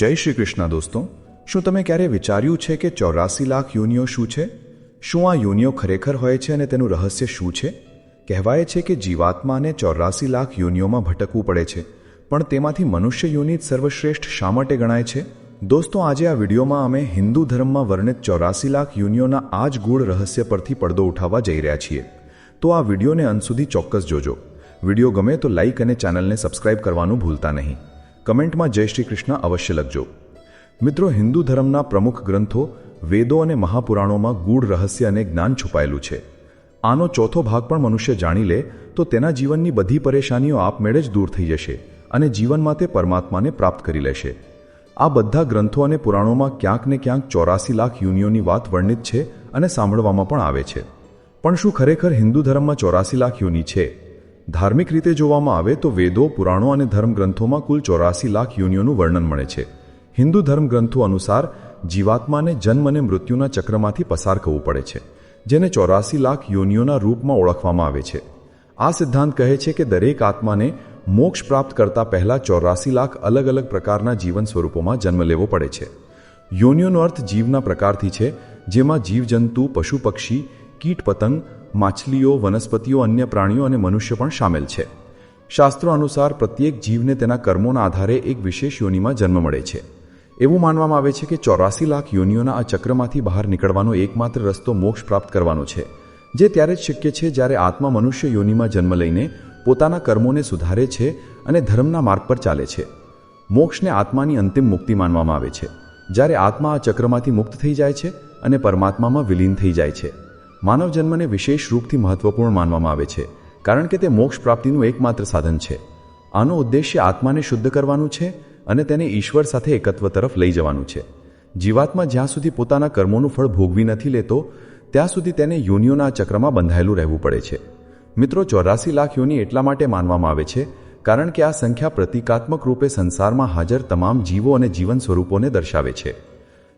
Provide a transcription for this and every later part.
જય શ્રી કૃષ્ણ દોસ્તો, શું તમે ક્યારે વિચાર્યું છે કે ચોરાસી લાખ યોનિઓ શું છે? શું આ યોનિઓ ખરેખર હોય છે અને તેનું રહસ્ય શું છે? કહેવાય છે કે જીવાત્માને ચોરાસી લાખ યોનિઓમાં ભટકવું પડે છે, પણ તેમાંથી મનુષ્ય યોનિ સર્વશ્રેષ્ઠ શા માટે ગણાય છે? દોસ્તો, આજે આ વિડીયોમાં અમે હિન્દુ ધર્મમાં વર્ણિત ચોરાસી લાખ યોનિઓના આ જ ગૂઢ રહસ્ય પરથી પડદો ઉઠાવવા જઈ રહ્યા છીએ. તો આ વિડીયોને અંત સુધી ચોક્કસ જોજો. વીડિયો ગમે તો લાઇક અને ચેનલને સબસ્ક્રાઇબ કરવાનું ભૂલતા નહીં. કમેન્ટમાં જય શ્રી કૃષ્ણ અવશ્ય લખજો. મિત્રો, હિન્દુ ધર્મના પ્રમુખ ગ્રંથો, વેદો અને મહાપુરાણોમાં ગૂઢ રહસ્ય અને જ્ઞાન છુપાયેલું છે. આનો ચોથો ભાગ પણ મનુષ્ય જાણી લે, તો તેના જીવનની બધી પરેશાનીઓ આપમેળે જ દૂર થઈ જશે અને જીવનમાં તે પરમાત્માને પ્રાપ્ત કરી લેશે. આ બધા ગ્રંથો અને પુરાણોમાં ક્યાંક ને ક્યાંક ચોરાસી લાખ યુનિયોની વાત વર્ણિત છે અને સાંભળવામાં પણ આવે છે. પણ શું ખરેખર હિન્દુ ધર્મમાં ચોરાસી લાખ યુનિ છે? ધાર્મિક રીતે જોવામાં આવે તો વેદો, પુરાણો અને ધર્મગ્રંથોમાં કુલ ચોરાસી લાખ યોનિઓનું વર્ણન મળે છે. હિન્દુ ધર્મગ્રંથો અનુસાર જીવાત્માને જન્મ અને મૃત્યુના ચક્રમાંથી પસાર કરવું પડે છે, જેને ચોરાસી લાખ યોનિઓના રૂપમાં ઓળખવામાં આવે છે. આ સિદ્ધાંત કહે છે કે દરેક આત્માને મોક્ષ પ્રાપ્ત કરતા પહેલા ચોરાસી લાખ અલગ અલગ પ્રકારના જીવન સ્વરૂપોમાં જન્મ લેવો પડે છે. યોનિઓનો અર્થ જીવના પ્રકારથી છે, જેમાં જીવજંતુ, પશુ પક્ષી, કીટ પતંગ માછલીઓ, વનસ્પતિઓ, અન્ય પ્રાણીઓ અને મનુષ્ય પણ સામેલ છે. શાસ્ત્રો અનુસાર પ્રત્યેક જીવને તેના કર્મોના આધારે એક વિશેષ યોનિમાં જન્મ મળે છે. એવું માનવામાં આવે છે કે ચોરાસી લાખ યોનિઓના આ ચક્રમાંથી બહાર નીકળવાનો એકમાત્ર રસ્તો મોક્ષ પ્રાપ્ત કરવાનો છે, જે ત્યારે જ શક્ય છે જ્યારે આત્મા મનુષ્ય યોનિમાં જન્મ લઈને પોતાના કર્મોને સુધારે છે અને ધર્મના માર્ગ પર ચાલે છે. મોક્ષને આત્માની અંતિમ મુક્તિ માનવામાં આવે છે. જ્યારે આત્મા આ ચક્રમાંથી મુક્ત થઈ જાય છે અને પરમાત્મામાં વિલીન થઈ જાય છે. માનવ જન્મને વિશેષ રૂપથી મહત્વપૂર્ણ માનવામાં આવે છે, કારણ કે તે મોક્ષ પ્રાપ્તિનું એકમાત્ર સાધન છે. આનો ઉદ્દેશ્ય આત્માને શુદ્ધ કરવાનું છે અને તેને ઈશ્વર સાથે એકત્વ તરફ લઈ જવાનું છે. જીવાત્મા જ્યાં સુધી પોતાના કર્મોનું ફળ ભોગવી નથી લેતો, ત્યાં સુધી તેને યોનિઓના ચક્રમાં બંધાયેલું રહેવું પડે છે. મિત્રો ચોરાસી લાખ યોની એટલા માટે માનવામાં આવે છે, કારણ કે આ સંખ્યા પ્રતિકાત્મક રૂપે સંસારમાં હાજર તમામ જીવો અને જીવન સ્વરૂપોને દર્શાવે છે.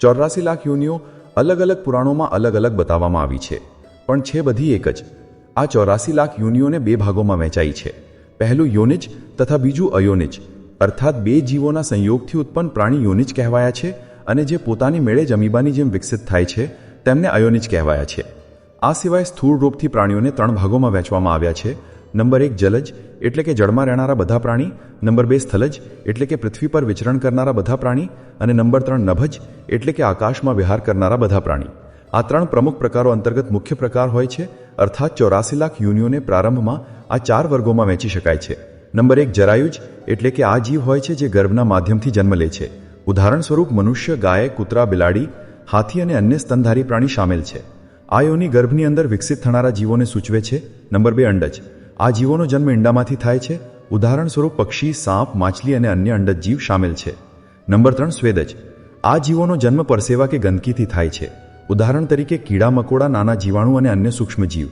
ચોરાસી લાખ યોનિઓ અલગ અલગ પુરાણોમાં અલગ અલગ બતાવવામાં આવી છે. પણ છે બધી એક જ. આ ચોરાસી લાખ યોનિઓને બે ભાગોમાં વહેંચાઈ છે. પહેલું યોનિજ તથા બીજું અયોનિજ અર્થાત બે જીવોના સંયોગથી ઉત્પન્ન પ્રાણી યોનિજ કહેવાયા છે અને જે પોતાની મેળે જ અમીબાની જેમ વિકસિત થાય છે, તેમને અયોનિજ કહેવાયા છે. આ સિવાય સ્થૂળ રૂપથી પ્રાણીઓને ત્રણ ભાગોમાં વહેંચવામાં આવ્યા છે. નંબર એક જલજ, એટલે કે જળમાં રહેનારા બધા પ્રાણી. નંબર બે સ્થલજ, એટલે કે પૃથ્વી પર વિચરણ કરનારા બધા પ્રાણી. અને નંબર ત્રણ નભજ, એટલે કે આકાશમાં વિહાર કરનારા બધા પ્રાણી. આ ત્રણ પ્રમુખ પ્રકારો અંતર્ગત મુખ્ય પ્રકાર હોય છે, અર્થાત ચોરાસી લાખ યુનિઓને પ્રારંભમાં આ ચાર વર્ગોમાં વહેંચી શકાય છે. નંબર એક જરાયુજ, એટલે કે આ જીવ હોય છે જે ગર્ભના માધ્યમથી જન્મ લે છે. ઉદાહરણ સ્વરૂપ મનુષ્ય, ગાય, કૂતરા, બિલાડી, હાથી અને અન્ય સ્તનધારી પ્રાણી સામેલ છે. આ યોની ગર્ભની અંદર વિકસિત થનારા જીવોને સૂચવે છે, નંબર બે અંડજ. આ જીવોનો જન્મ ઈંડામાંથી થાય છે. ઉદાહરણ સ્વરૂપ પક્ષી, સાપ, માછલી અને અન્ય અંડજ જીવ સામેલ છે. નંબર ત્રણ, સ્વેદજ. આ જીવોનો જન્મ પરસેવા કે ગંદકીથી થાય છે. ઉદાહરણ તરીકે કીડા, મકોડા, નાના જીવાણુ અને અન્ય સૂક્ષ્મ જીવ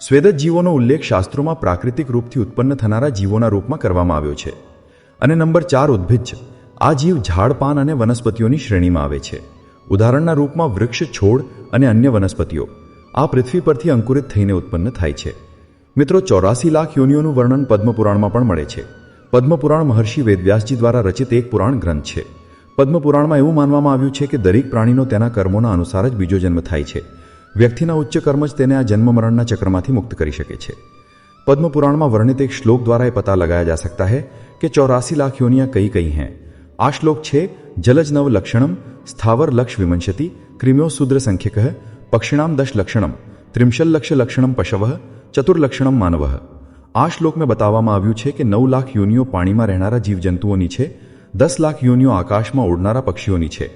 સ્વેદજ જીવોનો ઉલ્લેખ શાસ્ત્રોમાં પ્રાકૃતિક રૂપથી ઉત્પન્ન થનારા જીવોના રૂપમાં કરવામાં આવ્યો છે. અને નંબર ચાર, ઉદ્ભિજ. આ જીવ ઝાડ પાન અને વનસ્પતિઓની શ્રેણીમાં આવે છે. ઉદાહરણના રૂપમાં વૃક્ષ, છોડ અને અન્ય વનસ્પતિઓ. આ પૃથ્વી પરથી અંકુરિત થઈને ઉત્પન્ન થાય છે. મિત્રો, ચોરાસી લાખ યોનિઓનું વર્ણન પદ્મપુરાણમાં પણ મળે છે. પદ્મપુરાણ મહર્ષિ વેદવ્યાસજી દ્વારા રચિત એક પુરાણ ગ્રંથ છે. પદ્મપુરાણમાં એવું માનવામાં આવ્યું છે કે દરેક પ્રાણીનો તેના કર્મોના અનુસાર જ બીજો જન્મ થાય છે. વ્યક્તિના ઉચ્ચ કર્મ જ તેને આ જન્મ મરણના ચક્રમાંથી મુક્ત કરી શકે છે. પદ્મપુરાણમાં વર્ણિત એક શ્લોક દ્વારા એ પતા લગાયા જા સકતા હે કે ચોરાસી લાખ યોનિયા કઈ કઈ હૈ. આ શ્લોક છે, જલજ નવ લક્ષણમ, સ્થાવર લક્ષ વિમંશતી, ક્રિમ્યો શુદ્ર સંખ્યક, પક્ષિણામ દશ લક્ષણમ ત્રિમશલ લક્ષ લક્ષણમ પશવ ચતુર્લક્ષણમ માનવ. આ શ્લોકમાં બતાવવામાં આવ્યું છે કે નવ લાખ યોનિઓ પાણીમાં રહેનારા જીવજંતુઓની છે, દસ લાખ યોનિઓ આકાશમાં ઉડનારા પક્ષીઓની છે,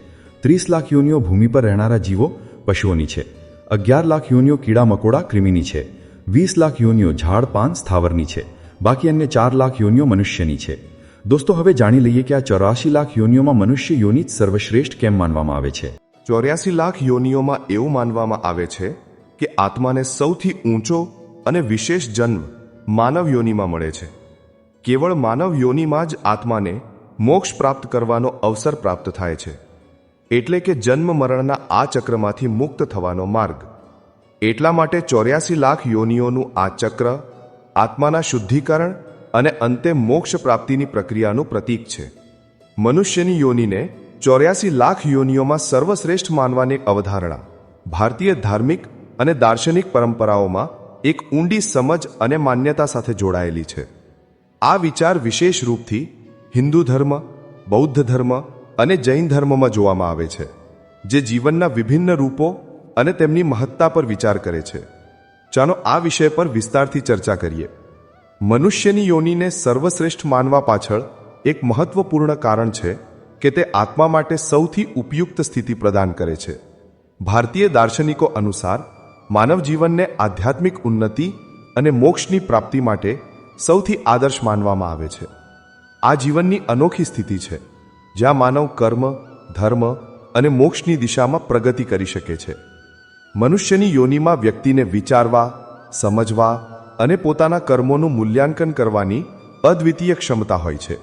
ત્રીસ લાખ યોનિઓ ભૂમિ પર રહેનારા જીવો પશુઓની છે, અગિયાર લાખ યોનિઓ કીડા મકોડા ક્રિમિની છે, વીસ લાખ યોનિઓ ઝાડ, પાન, સ્થાવરની છે, બાકી અન્ય ચાર લાખ યોનિઓ મનુષ્યની છે. દોસ્તો, હવે જાણી લઈએ કે આ ચોરાશી લાખ યોનિઓમાં મનુષ્ય યોનિ જ સર્વશ્રેષ્ઠ કેમ માનવામાં આવે છે? ચોર્યાસી લાખ યોનિઓમાં એવું માનવામાં આવે છે કે આત્માને સૌથી ઊંચો અને વિશેષ જન્મ માનવ યોનિમાં મળે છે. કેવળ માનવ યોનિમાં જ આત્માને મોક્ષ પ્રાપ્ત કરવાનો અવસર પ્રાપ્ત થાય છે. એટલે કે જન્મ મરણના આ ચક્રમાંથી મુક્ત થવાનો માર્ગ. એટલા માટે ચોર્યાસી લાખ યોનિઓનું આ ચક્ર આત્માના શુદ્ધિકરણ અને અંતે મોક્ષ પ્રાપ્તિની પ્રક્રિયાનું પ્રતીક છે. મનુષ્યની યોનિને ચોર્યાસી લાખ યોનિઓમાં સર્વશ્રેષ્ઠ માનવાની અવધારણા ભારતીય ધાર્મિક અને દાર્શનિક પરંપરાઓમાં એક ઊંડી સમજ અને માન્યતા સાથે જોડાયેલી છે. આ વિચાર વિશેષ રૂપથી હિન્દુ ધર્મ, બૌદ્ધ ધર્મ અને જૈન ધર્મમાં જોવામાં આવે છે, જે જીવનના વિભિન્ન રૂપો અને તેમની મહત્તા પર વિચાર કરે છે. ચાલો આ વિષય પર વિસ્તારથી ચર્ચા કરીએ. મનુષ્યની યોનિને સર્વશ્રેષ્ઠ માનવા પાછળ એક મહત્વપૂર્ણ કારણ છે કે તે આત્મા માટે સૌથી ઉપયુક્ત સ્થિતિ પ્રદાન કરે છે. ભારતીય દાર્શનિકો અનુસાર માનવ જીવનને આધ્યાત્મિક ઉન્નતિ અને મોક્ષની પ્રાપ્તિ માટે સૌથી આદર્શ માનવામાં આવે છે. આ જીવનની અનોખી સ્થિતિ છે, જ્યાં માનવ કર્મ, ધર્મ અને મોક્ષની દિશામાં પ્રગતિ કરી શકે છે. મનુષ્યની યોનિમાં વ્યક્તિને વિચારવા, સમજવા અને પોતાના કર્મોનું મૂલ્યાંકન કરવાની અદ્વિતીય ક્ષમતા હોય છે.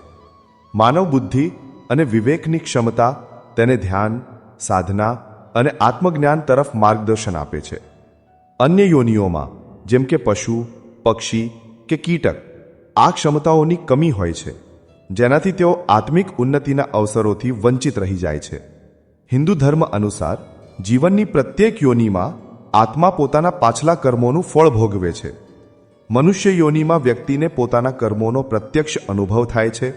માનવ બુદ્ધિ અને વિવેકની ક્ષમતા તેને ધ્યાન, સાધના અને આત્મજ્ઞાન તરફ માર્ગદર્શન આપે છે. અન્ય યોનિઓમાં, જેમ કે પશુ, પક્ષી કે કીટક, આ ક્ષમતાઓની કમી હોય છે, જેનાથી તેઓ આત્મિક ઉન્નતિના અવસરોથી વંચિત રહી જાય છે. હિન્દુ ધર્મ અનુસાર, જીવનની પ્રત્યેક યોનિમાં આત્મા પોતાના પાછલા કર્મોનું ફળ ભોગવે છે. મનુષ્ય યોનિમાં વ્યક્તિને પોતાના કર્મોનો પ્રત્યક્ષ અનુભવ થાય છે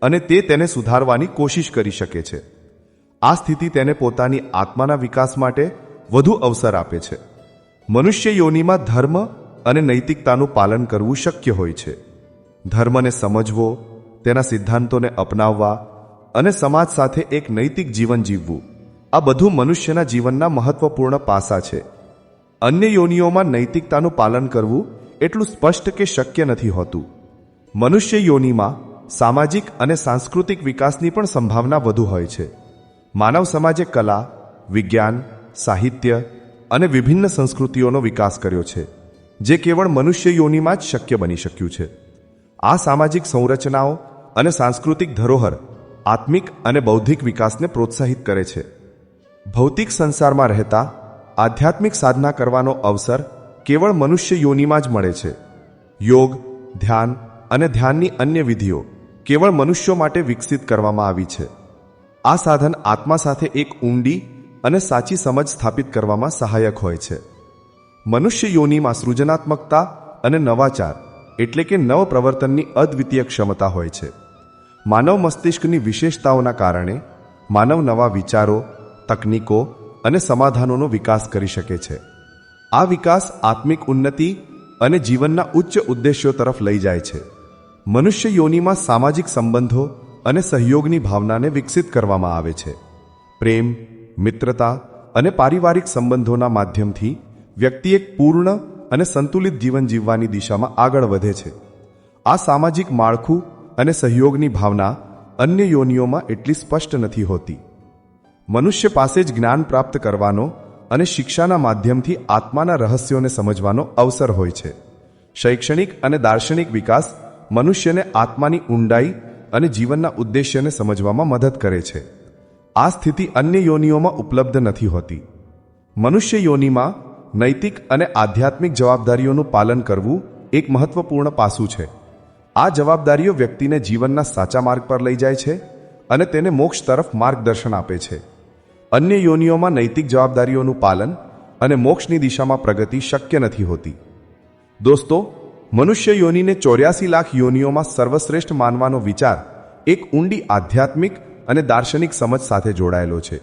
અને તે તેને સુધારવાની કોશિશ કરી શકે છે. આ સ્થિતિ તેને પોતાની આત્માના વિકાસ માટે વધુ અવસર આપે છે. મનુષ્ય યોનિમાં ધર્મ અને નૈતિકતાનું પાલન કરવું શક્ય હોય છે. ધર્મને સમજવો, તેના સિદ્ધાંતોને અપનાવવા અને સમાજ સાથે એક નૈતિક જીવન જીવવું, આ બધું મનુષ્યના જીવનના મહત્વપૂર્ણ પાસા છે. અન્ય યોનિઓમાં નૈતિકતાનું પાલન કરવું એટલું સ્પષ્ટ કે શક્ય નથી હોતું. મનુષ્ય યોનિમાં સામાજિક અને સાંસ્કૃતિક વિકાસની પણ સંભાવના વધુ હોય છે. માનવ સમાજે કલા, વિજ્ઞાન, સાહિત્ય અને વિભિન્ન સંસ્કૃતિઓનો વિકાસ કર્યો છે, જે કેવળ મનુષ્ય યોનિમાં જ શક્ય બની શક્યું છે. આ સામાજિક સંરચનાઓ અને સાંસ્કૃતિક ધરોહર આત્મિક અને બૌદ્ધિક વિકાસને પ્રોત્સાહિત કરે છે. ભૌતિક સંસારમાં રહેતા આધ્યાત્મિક સાધના કરવાનો અવસર કેવળ મનુષ્ય યોનિમાં જ મળે છે. યોગ, ધ્યાન અને ધ્યાનની અન્ય વિધિઓ કેવળ મનુષ્યો માટે વિકસિત કરવામાં આવી છે. આ સાધન આત્મા સાથે એક ઊંડી અને સાચી સમજ સ્થાપિત કરવામાં સહાયક હોય છે. મનુષ્ય યોનિમાં સૃજનાત્મકતા અને નવાચાર એટલે કે નવ પ્રવર્તનની અદ્વિતીય ક્ષમતા હોય છે. માનવ મસ્તિષ્કની વિશેષતાઓના કારણે માનવ નવા વિચારો, તકનીકો અને સમાધાનોનો વિકાસ કરી શકે છે. આ વિકાસ આત્મિક ઉન્નતિ અને જીવનના ઉચ્ચ ઉદ્દેશ્યો તરફ લઈ જાય છે. મનુષ્ય યોનિમાં સામાજિક સંબંધો અને સહયોગની ભાવનાને વિકસિત કરવામાં આવે છે. પ્રેમ મિત્રતા અને પારિવારિક સંબંધોના માધ્યમથી વ્યક્તિ એક પૂર્ણ અને સંતુલિત જીવન જીવવાની દિશામાં આગળ વધે છે. આ સામાજિક માળખું અને સહયોગની ભાવના અન્ય યોનિઓમાં એટલી સ્પષ્ટ નથી હોતી. મનુષ્ય પાસે જ જ્ઞાન પ્રાપ્ત કરવાનો અને શિક્ષાના માધ્યમથી આત્માના રહસ્યોને સમજવાનો અવસર હોય છે. શૈક્ષણિક અને દાર્શનિક વિકાસ મનુષ્યને આત્માની ઊંડાઈ અને જીવનના ઉદ્દેશ્યને સમજવામાં મદદ કરે છે. આ સ્થિતિ અન્ય યોનિઓમાં ઉપલબ્ધ નથી હોતી. મનુષ્ય યોનિમાં નૈતિક અને આધ્યાત્મિક જવાબદારીઓનું પાલન કરવું એક મહત્વપૂર્ણ પાસું છે. આ જવાબદારીઓ વ્યક્તિને જીવનના સાચા માર્ગ પર લઈ જાય છે અને તેને મોક્ષ તરફ માર્ગદર્શન આપે છે. અન્ય યોનિઓમાં નૈતિક જવાબદારીઓનું પાલન અને મોક્ષની દિશામાં પ્રગતિ શક્ય નથી હોતી. દોસ્તો, મનુષ્ય યોનિને ચોર્યાસી લાખ યોનિઓમાં સર્વશ્રેષ્ઠ માનવાનો વિચાર એક ઊંડી આધ્યાત્મિક અને દાર્શનિક સમજ સાથે જોડાયેલો છે.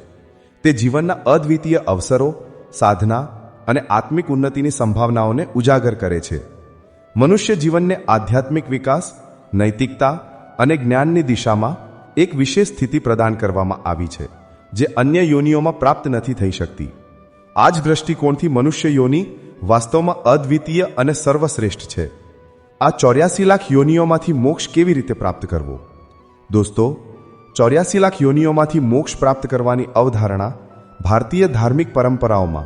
તે જીવનના અદ્વિતીય અવસરો, સાધના અને આત્મિક ઉન્નતિની સંભાવનાઓને ઉજાગર કરે છે. મનુષ્ય જીવનને આધ્યાત્મિક વિકાસ, નૈતિકતા અને જ્ઞાનની દિશામાં એક વિશેષ સ્થિતિ પ્રદાન કરવામાં આવી છે, જે અન્ય યોનિઓમાં પ્રાપ્ત નથી થઈ શકતી. આ જ દ્રષ્ટિકોણથી મનુષ્ય યોનિ વાસ્તવમાં અદ્વિતીય અને સર્વશ્રેષ્ઠ છે. આ ચોર્યાસી લાખ યોનિઓમાંથી મોક્ષ કેવી રીતે પ્રાપ્ત કરવો? દોસ્તો ચોર્યાસી લાખ યોનિઓમાંથી મોક્ષ પ્રાપ્ત કરવાની અવધારણા ભારતીય ધાર્મિક પરંપરાઓમાં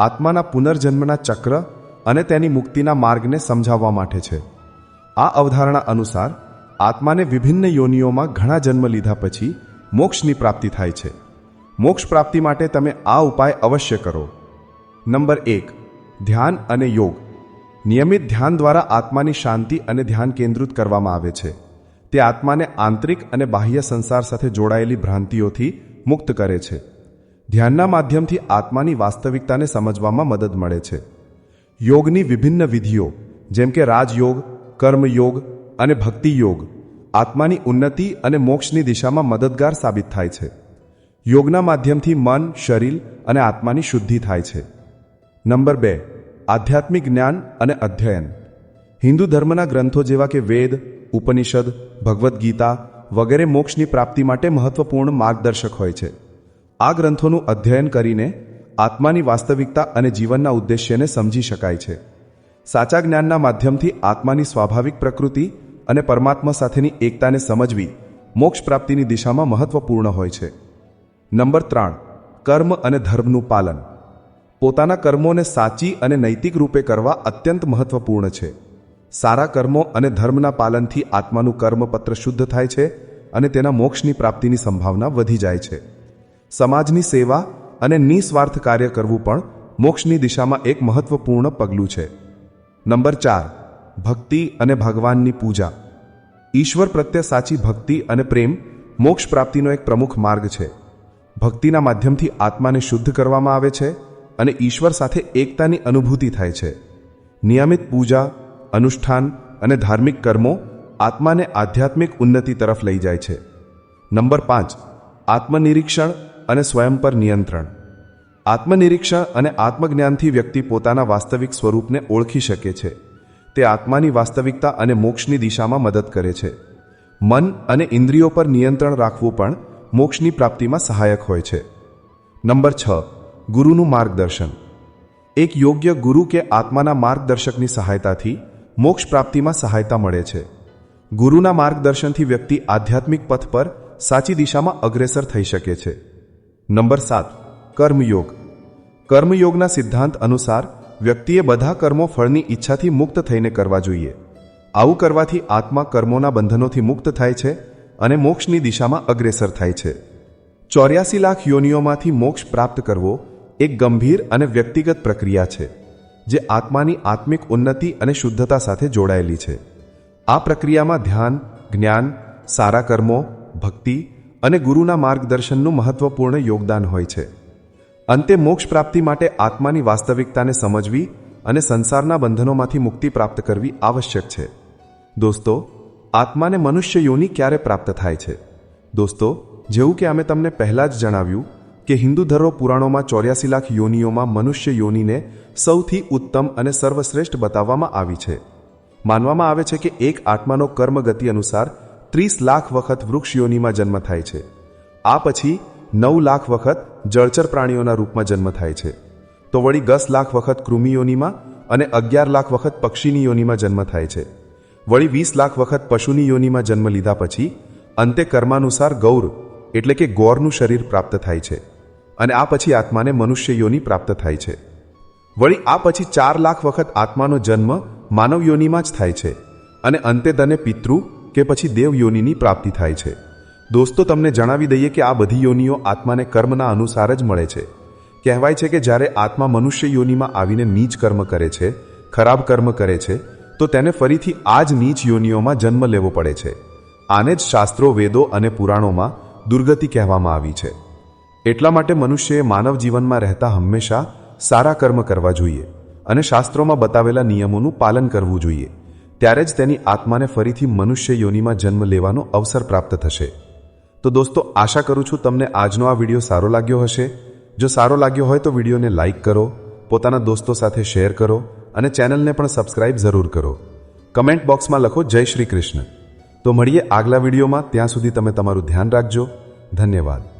આત્માના પુનર્જન્મના ચક્ર અને તેની મુક્તિના માર્ગને સમજાવવા માટે છે. આ અવધારણા અનુસાર આત્માને વિભિન્ન યોનિઓમાં ઘણા જન્મ લીધા પછી મોક્ષની પ્રાપ્તિ થાય છે. મોક્ષ પ્રાપ્તિ માટે તમે આ ઉપાય અવશ્ય કરો. નંબર એક, ધ્યાન અને યોગ. નિયમિત ધ્યાન દ્વારા આત્માની શાંતિ અને ધ્યાન કેન્દ્રિત કરવામાં આવે છે. તે આત્માને આંતરિક અને બાહ્ય સંસાર સાથે જોડાયેલી ભ્રાંતિઓથી મુક્ત કરે છે. ધ્યાનના માધ્યમથી આત્માની વાસ્તવિકતાને સમજવામાં મદદ મળે છે. યોગની વિભિન્ન વિધિઓ, જેમ કે રાજયોગ, કર્મયોગ અને ભક્તિ યોગ આત્માની ઉન્નતિ અને મોક્ષની દિશામાં મદદગાર સાબિત થાય છે. યોગના માધ્યમથી મન, શરીર અને આત્માની શુદ્ધિ થાય છે. નંબર બે, આધ્યાત્મિક જ્ઞાન અને અધ્યયન. હિન્દુ ધર્મના ગ્રંથો જેવા કે વેદ ઉપનિષદ, ભગવદ્ ગીતા વગેરે મોક્ષની પ્રાપ્તિ માટે મહત્વપૂર્ણ માર્ગદર્શક હોય છે. આ ગ્રંથોનું અધ્યયન કરીને આત્માની વાસ્તવિકતા અને જીવનના ઉદ્દેશ્યને સમજી શકાય છે. સાચા જ્ઞાનના માધ્યમથી આત્માની સ્વાભાવિક પ્રકૃતિ અને પરમાત્મા સાથેની એકતાને સમજવી મોક્ષ પ્રાપ્તિની દિશામાં મહત્વપૂર્ણ હોય છે. નંબર ત્રણ, કર્મ અને ધર્મનું પાલન. પોતાના કર્મોને સાચી અને નૈતિક રૂપે કરવા અત્યંત મહત્વપૂર્ણ છે. સારા કર્મો અને ધર્મના પાલનથી આત્માનું કર્મપત્ર શુદ્ધ થાય છે અને તેના મોક્ષની પ્રાપ્તિની સંભાવના વધી જાય છે. સમાજની સેવા અને નિસ્વાર્થ કાર્ય કરવું પણ મોક્ષની દિશામાં એક મહત્વપૂર્ણ પગલું છે. નંબર ચાર, ભક્તિ અને ભગવાનની પૂજા. ઈશ્વર પ્રત્યે સાચી ભક્તિ અને પ્રેમ મોક્ષ પ્રાપ્તિનો એક પ્રમુખ માર્ગ છે. ભક્તિના માધ્યમથી આત્માને શુદ્ધ કરવામાં આવે છે અને ઈશ્વર સાથે એકતાની અનુભૂતિ થાય છે. નિયમિત પૂજા અનુષ્ઠાન અને ધાર્મિક કર્મો આત્માને આધ્યાત્મિક ઉન્નતિ તરફ લઈ જાય છે. નંબર પાંચ, આત્મનિરીક્ષણ અને સ્વયં પર નિયંત્રણ. આત્મનિરીક્ષણ અને આત્મજ્ઞાનથી વ્યક્તિ પોતાના વાસ્તવિક સ્વરૂપને ઓળખી શકે છે. તે આત્માની વાસ્તવિકતા અને મોક્ષની દિશામાં મદદ કરે છે. મન અને ઇન્દ્રિયો પર નિયંત્રણ રાખવું પણ મોક્ષની પ્રાપ્તિમાં સહાયક હોય છે. નંબર છ, ગુરુનું માર્ગદર્શન. એક યોગ્ય ગુરુ કે આત્માના માર્ગદર્શકની સહાયતાથી મોક્ષ પ્રાપ્તિમાં સહાયતા મળે છે. ગુરુના માર્ગદર્શનથી વ્યક્તિ આધ્યાત્મિક પથ પર સાચી દિશામાં અગ્રેસર થઈ શકે છે. નંબર સાત, કર્મયોગ. કર્મયોગના સિદ્ધાંત અનુસાર વ્યક્તિએ બધા કર્મો ફળની ઈચ્છાથી મુક્ત થઈને કરવા જોઈએ. આવું કરવાથી આત્મા કર્મોના બંધનોથી મુક્ત થાય છે અને મોક્ષની દિશામાં અગ્રેસર થાય છે. ચોર્યાસી લાખ યોનિઓમાંથી મોક્ષ પ્રાપ્ત કરવો એક ગંભીર અને વ્યક્તિગત પ્રક્રિયા છે. જે આત્માની આત્મિક ઉન્નતિ અને શુદ્ધતા સાથે જોડાયેલી છે. આ પ્રક્રિયામાં ધ્યાન, જ્ઞાન, સારા કર્મો, ભક્તિ અને ગુરુના માર્ગદર્શનનું મહત્વપૂર્ણ યોગદાન હોય છે. અંતે મોક્ષ પ્રાપ્તિ માટે આત્માની વાસ્તવિકતાને સમજવી અને સંસારના બંધનોમાંથી મુક્તિ પ્રાપ્ત કરવી આવશ્યક છે. દોસ્તો, આત્માને મનુષ્ય યોની ક્યારે પ્રાપ્ત થાય છે? દોસ્તો, જેવું કે અમે તમને પહેલાં જ જણાવ્યું કે હિન્દુ ધર્મ પુરાણોમાં ચોર્યાસી લાખ યોનિઓમાં મનુષ્ય યોનિને સૌથી ઉત્તમ અને સર્વશ્રેષ્ઠ બતાવવામાં આવી છે. માનવામાં આવે છે કે એક આત્માનો કર્મગતિ અનુસાર ત્રીસ લાખ વખત વૃક્ષ યોનિમાં જન્મ થાય છે. આ પછી નવ લાખ વખત જળચર પ્રાણીઓના રૂપમાં જન્મ થાય છે. તો વળી દસ લાખ વખત કૃમિ યોનિમાં અને અગિયાર લાખ વખત પક્ષીની યોનિમાં જન્મ થાય છે. વળી વીસ લાખ વખત પશુની યોનિમાં જન્મ લીધા પછી અંતે કર્માનુસાર ગૌર, એટલે કે ગોરનું શરીર પ્રાપ્ત થાય છે. અને આ પછી આત્માને મનુષ્ય યોની પ્રાપ્ત થાય છે. વળી આ પછી ચાર લાખ વખત આત્માનો જન્મ માનવ યોનિમાં જ થાય છે અને અંતે તને પિતૃ કે પછી દેવ યોનિની પ્રાપ્તિ થાય છે. દોસ્તો, તમને જણાવી દઈએ કે આ બધી યોનિઓ આત્માને કર્મના અનુસાર જ મળે છે. કહેવાય છે કે જ્યારે આત્મા મનુષ્ય યોનિમાં આવીને નીચ કર્મ કરે છે, ખરાબ કર્મ કરે છે, તો તેને ફરીથી આ જ નીચ યોનિઓમાં જન્મ લેવો પડે છે. આને જ શાસ્ત્રો, વેદો અને પુરાણોમાં દુર્ગતિ કહેવામાં આવી છે. એટલા માટે મનુષ્યએ માનવ જીવનમાં રહેતા હંમેશા સારા કર્મ કરવા જોઈએ અને શાસ્ત્રોમાં બતાવેલા નિયમોનું પાલન કરવું જોઈએ. ત્યારે જ તેની આત્માને ફરીથી મનુષ્ય યોનિમાં જન્મ લેવાનો અવસર પ્રાપ્ત થશે. તો દોસ્તો, આશા કરું છું તમને આજનો આ વીડિયો સારો લાગ્યો હશે. જો સારો લાગ્યો હોય તો વિડીયોને લાઇક કરો, પોતાના દોસ્તો સાથે શેર કરો અને ચેનલને પણ સબસ્ક્રાઇબ જરૂર કરો. કમેન્ટ બોક્સમાં લખો, જય શ્રી કૃષ્ણ. તો મળીએ આગલા વિડીયોમાં, ત્યાં સુધી તમે તમારું ધ્યાન રાખજો. ધન્યવાદ.